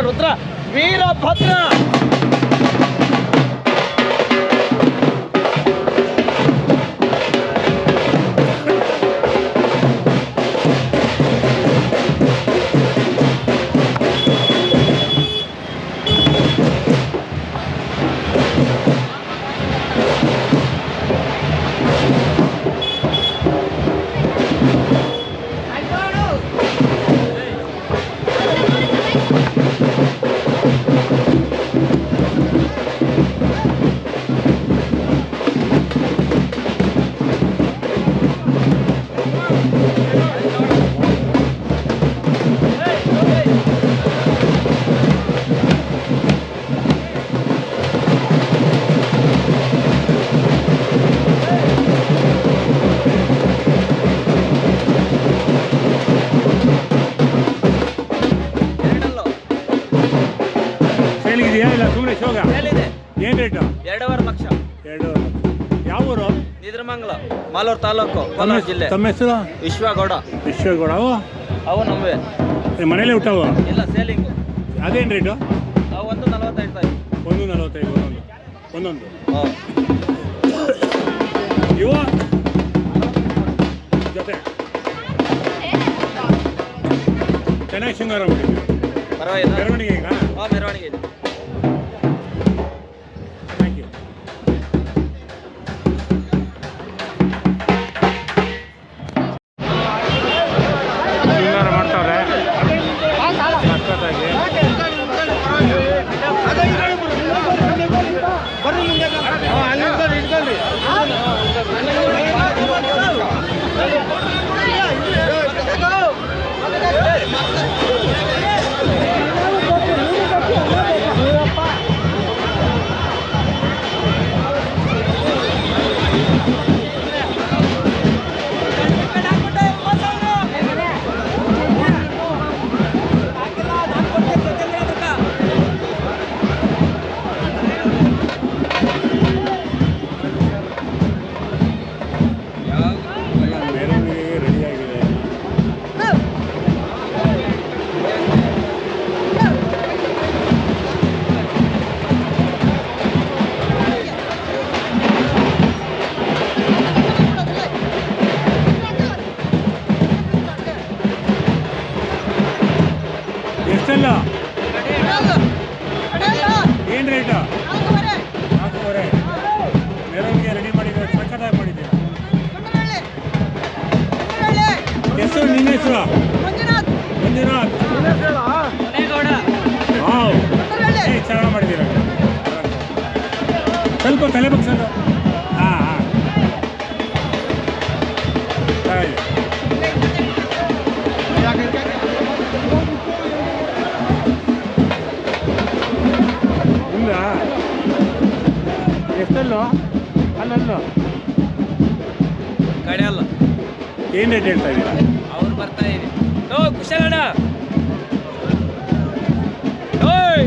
ರುದ್ರ ವೀರಭದ್ರ. ಸುಮ್ಮನೆ ಶೋಗ ಮೇಲಿದೆ ಏನು ರೇಟು ಎರಡೂವರೆ ಲಕ್ಷ. ಎರಡು ಯಾವ ಊರು? ನಿದ್ರಮಂಗಲ ಮಾಲೂರು ತಾಲೂಕು ಕೋಲಾರ ಜಿಲ್ಲೆ. ತಮ್ಮ ಹೆಸರು? ವಿಶ್ವಗೌಡ. ವಿಶ್ವೇಗೌಡ ಅವು? ಅವು ನಮ್ಮವೆ ನಿಮ್ಮ ಮನೇಲೆ ಹುಟ್ಟವು ಇಲ್ಲ ಸೇಲಿಂಗ್. ಅದೇನು ರೇಟು ಅವು ಒಂದು ನಲವತ್ತೈದು ರೂಪಾಯಿ ಒಂದು ನಲವತ್ತೈದು ಒಂದೊಂದು. ಒಂದೊಂದು. ಹಾಂ. ಇವ? ಜೊತೆ. ಚೆನ್ನಾಗಿ ಶೃಂಗಾರ ಮಾಡಿದ್ವಿ ಪರವಾಗಿಲ್ಲ. ಮೆರವಣಿಗೆ ಈಗ? ಹಾಂ ಮೆರವಣಿಗೆ ಇದೆ. ಸ್ವಲ್ಪ ತಲೆ ಬಗ್ಸೋದು ಹಾಂ ಇಲ್ಲ ಎಷ್ಟಲ್ಲೋ? ಅಲ್ಲಲ್ಲೋ? ಕಡೆ ಅಲ್ಲ. ಏನ್ ರೇಟ್ ಹೇಳ್ತಾ ಇದ್ದೀರಾ? ಅವ್ರು ಬರ್ತಾ ಇದ್ದೀನಿ ಓ ಕುಶಲಣ್ಣ. ಓಯ್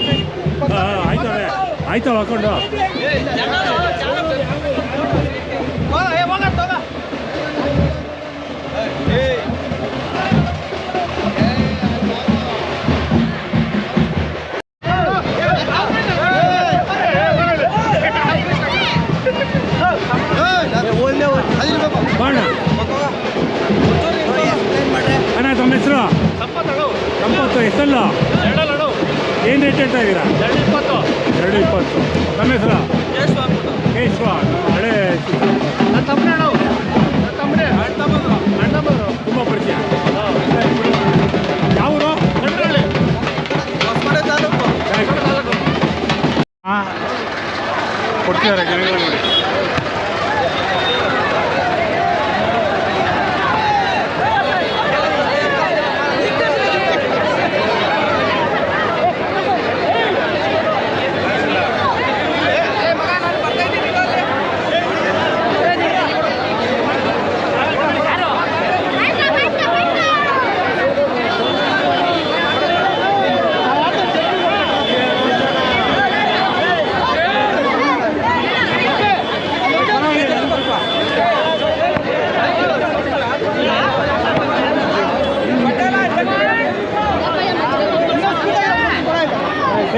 ಆಯ್ತವೆ ಆಯ್ತವ ಹಾಕೊಂಡು? ಬಾಣ. ಅಣ್ಣ ತಮ್ಮ ಹೆಸರು? ಸಂಪತ್ತು ಎಷ್ಟಲ್ಲ? ಏನು ರೇಟ್ ಹೇಳ್ತಾ ಇದ್ದೀರಾ? ಎರಡು ಇಪ್ಪತ್ತು. ನಮ್ಮ ಹೆಸರು? ಕೇಶವ ಹಳೆ.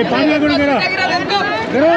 भाई पानी लगो मेरा करो